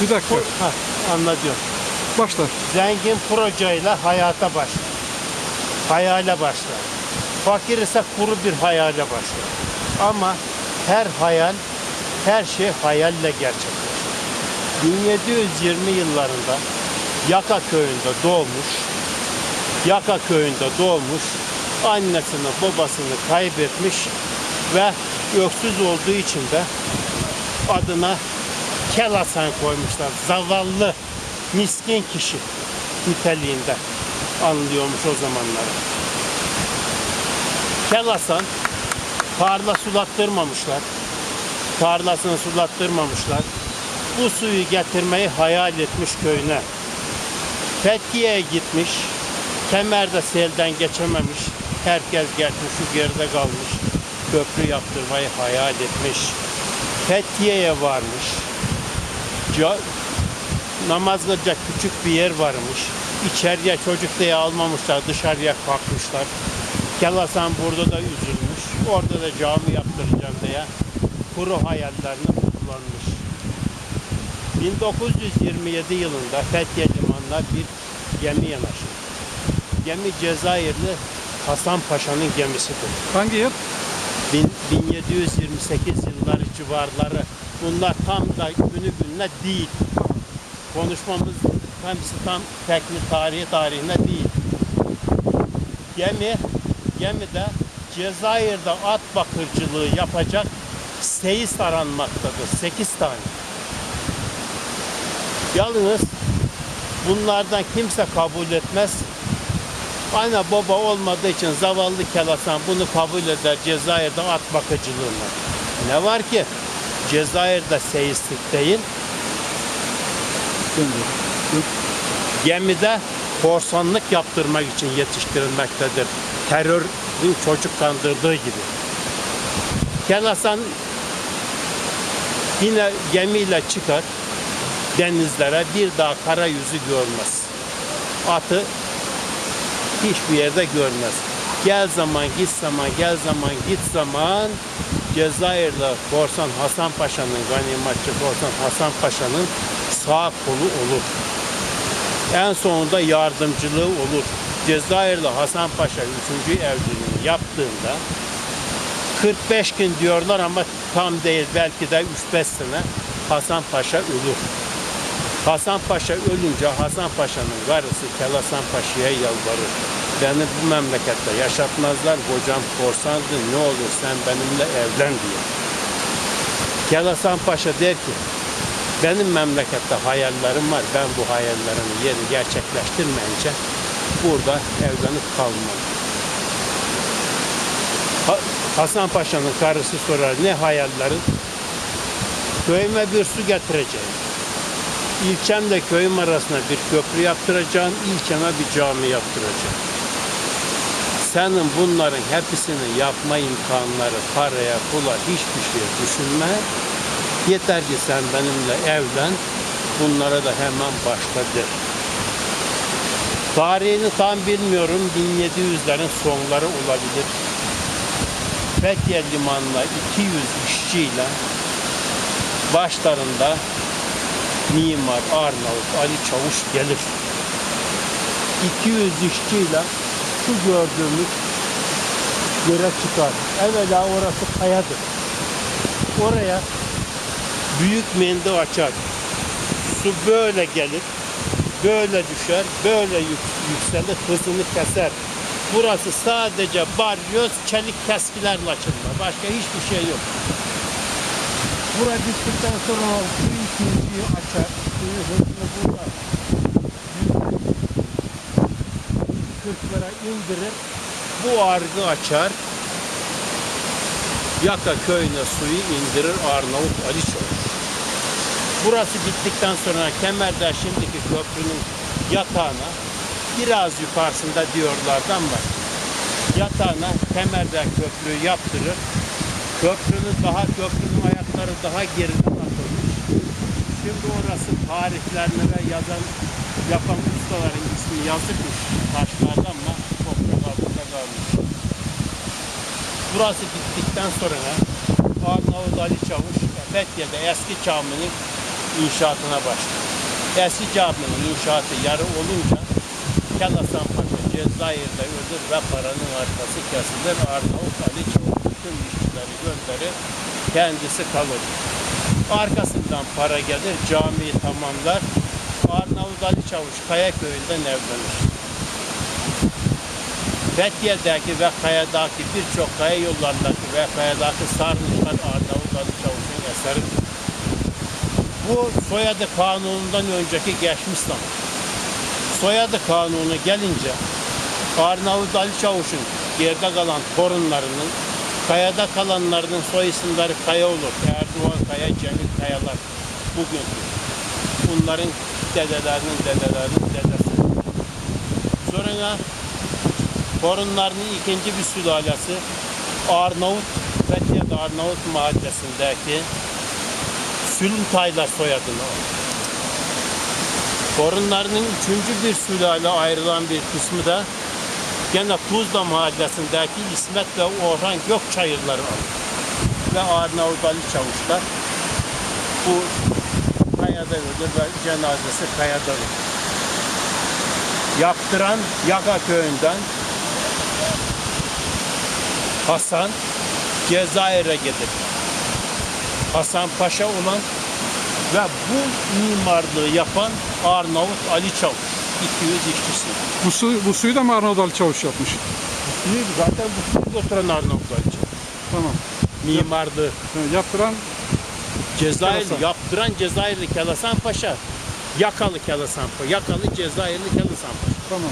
Bir dakika. Ha, anladım. Başla. Zengin projeyle hayata başlar. Hayale başlar. Fakir ise kuru bir hayale başlar. Ama her hayal, her şey hayalle gerçekleşir. 1720 yıllarında Yaka köyünde doğmuş, Yaka köyünde doğmuş, annesini babasını kaybetmiş ve öksüz olduğu için de adına Kel Hasan koymuşlar. Zavallı, miskin kişi niteliğinde anlıyormuş o zamanları. Kel Hasan tarla sulattırmamışlar. Tarlasını sulattırmamışlar. Bu suyu getirmeyi hayal etmiş köyüne. Fethiye'ye gitmiş. Kemer'de selden geçememiş. Herkes geçmiş, şu geride kalmış. Köprü yaptırmayı hayal etmiş. Fethiye'ye varmış. Namaz kılacak küçük bir yer varmış. İçeriye çocuk diye almamışlar, dışarıya kalkmışlar. Hasan burada da üzülmüş. Orada da cami yaptıracağım diye kuru hayallerini kullanmış. 1927 yılında Fethiye Limanı'na bir gemi yanaşır. Gemi Cezayirli Hasan Paşa'nın gemisidir. Hangi yıl? Bin- 1728 yılları civarları. Bunlar tam da günü gününe değil. Konuşmamız hepsi tam teknik tarihi tarihine değil. Gemi, gemide Cezayir'de at bakırcılığı yapacak seyis aranmaktadır. 8 tane. Yalnız bunlardan kimse kabul etmez. Anne baba olmadığı için zavallı Kelasan bunu kabul eder Cezayir'de at bakıcılığına. Ne var ki Cezayir'de seyislik değil, gemide korsanlık yaptırmak için yetiştirilmektedir. Terörün çocuk kandırdığı gibi. Kelasan yine gemiyle çıkar denizlere bir daha kara yüzü görmez. Atı hiçbir yerde görmez. Gel zaman git zaman gel zaman git zaman Cezayir'de Korsan Hasan Paşa'nın ganimetçi Korsan Hasan Paşa'nın sağ kolu olur. En sonunda yardımcılığı olur. Cezayir'de Hasan Paşa 3. evliliğini yaptığında 45 gün diyorlar ama tam değil belki de 3-5 sene Hasan Paşa ölür. Hasan Paşa ölünce Hasan Paşa'nın karısı Kel Hasan Paşa'ya yalvarır. Beni bu memlekette yaşatmazlar, kocam korsandı, ne olur sen benimle evlen diye. Kel Hasan Paşa der ki, benim memlekette hayallerim var, ben bu hayallerimi yeri gerçekleştirmeyince burada evlenip kalmam. Ha- Hasan Paşa'nın karısı sorar, ne hayallerin? Köyüme bir su getireceğim. İlçemle köyüm arasına bir köprü yaptıracağım, ilçeme bir cami yaptıracağım. Senin bunların hepsini yapma imkanları, paraya, pula hiçbir şey düşünme. Yeter ki sen benimle evlen, bunlara da hemen başla der. Tarihini tam bilmiyorum, 1700'lerin sonları olabilir. Fethiye Limanı'na 200 işçiyle başlarında mimar Arnavut Ali Çavuş gelir. 200 işçiyle şu gördüğümüz yere çıkar. Evvela orası kayadır. Oraya büyük mendi açar. Su böyle gelir, böyle düşer, böyle yük- yükselir, hızını keser. Burası sadece baryoz, çelik keskilerle açılır. Başka hiçbir şey yok. Bura bittikten sonra su ikinciyi açar. Suyu hızını burada kırklara indirir. Bu argı açar. Yaka köyüne suyu indirir Arnavut Ali Çavuş. Burası bittikten sonra Kemer'de şimdiki köprünün yatağına biraz yukarısında diyorlardı ama yatağına Kemer'de köprüyü yaptırır. Köprünün daha köprünün ayakları daha atılmış. Şimdi orası tarihlerine ve yazan yapan ustaların ismi yazıkmış taşlarda ama toprak altında kalmış. Burası bittikten sonra Arnavut Ali Çavuş Fethiye'de eski caminin inşaatına başladı. Eski caminin inşaatı yarı olunca Kelasan Paşa Cezayir'de ölür ve paranın arkası kesilir. Arnavut Ali Çavuş bütün işçileri gönderir. Kendisi kalır. Arkasından para gelir, camiyi tamamlar. Arnavut Ali Çavuş Kayaköy'ünden evlenir. Fethiye'deki ve Kaya'daki birçok kaya yollarındaki ve Kaya'daki sarnıçlar Arnavut Ali Çavuş'un eseridir. Bu soyadı kanunundan önceki geçmiş zaman. Soyadı kanunu gelince Arnavut Ali Çavuş'un yerde kalan torunlarının Kayada kalanlarının soy isimleri Kaya olur. Erdoğan Kaya, Cemil Kayalar. Bugün bunların dedelerinin dedelerinin dedesi. Sonra torunlarının ikinci bir sülalesi Arnavut, Fethiye'de Arnavut mahallesindeki Sülüntaylar soyadını aldı. Torunlarının üçüncü bir sülale ayrılan bir kısmı da gene Tuzla mahallesindeki İsmet ve Orhan Gökçayırları. Ve Arnavut Ali Çavuşlar bu Kaya'da ölür ve cenazesi Kaya'da ölür. Yaptıran Yaka köyünden Hasan Cezayir'e gider. Hasan Paşa olan ve bu mimarlığı yapan Arnavut Ali Çavuş. 200 işçisi. Bu, su, bu suyu da mı Arnavut Ali Çavuş yapmış? Suyu zaten bu suyu oturan Arnavut Ali Çavuş. Tamam. Mimarlığı. Ha, yaptıran Cezayir Kelasan. yaptıran Cezayirli Kelasan Paşa. Yakalı Kelasan Paşa. Yakalı Cezayirli Kelasan Paşa. tamam.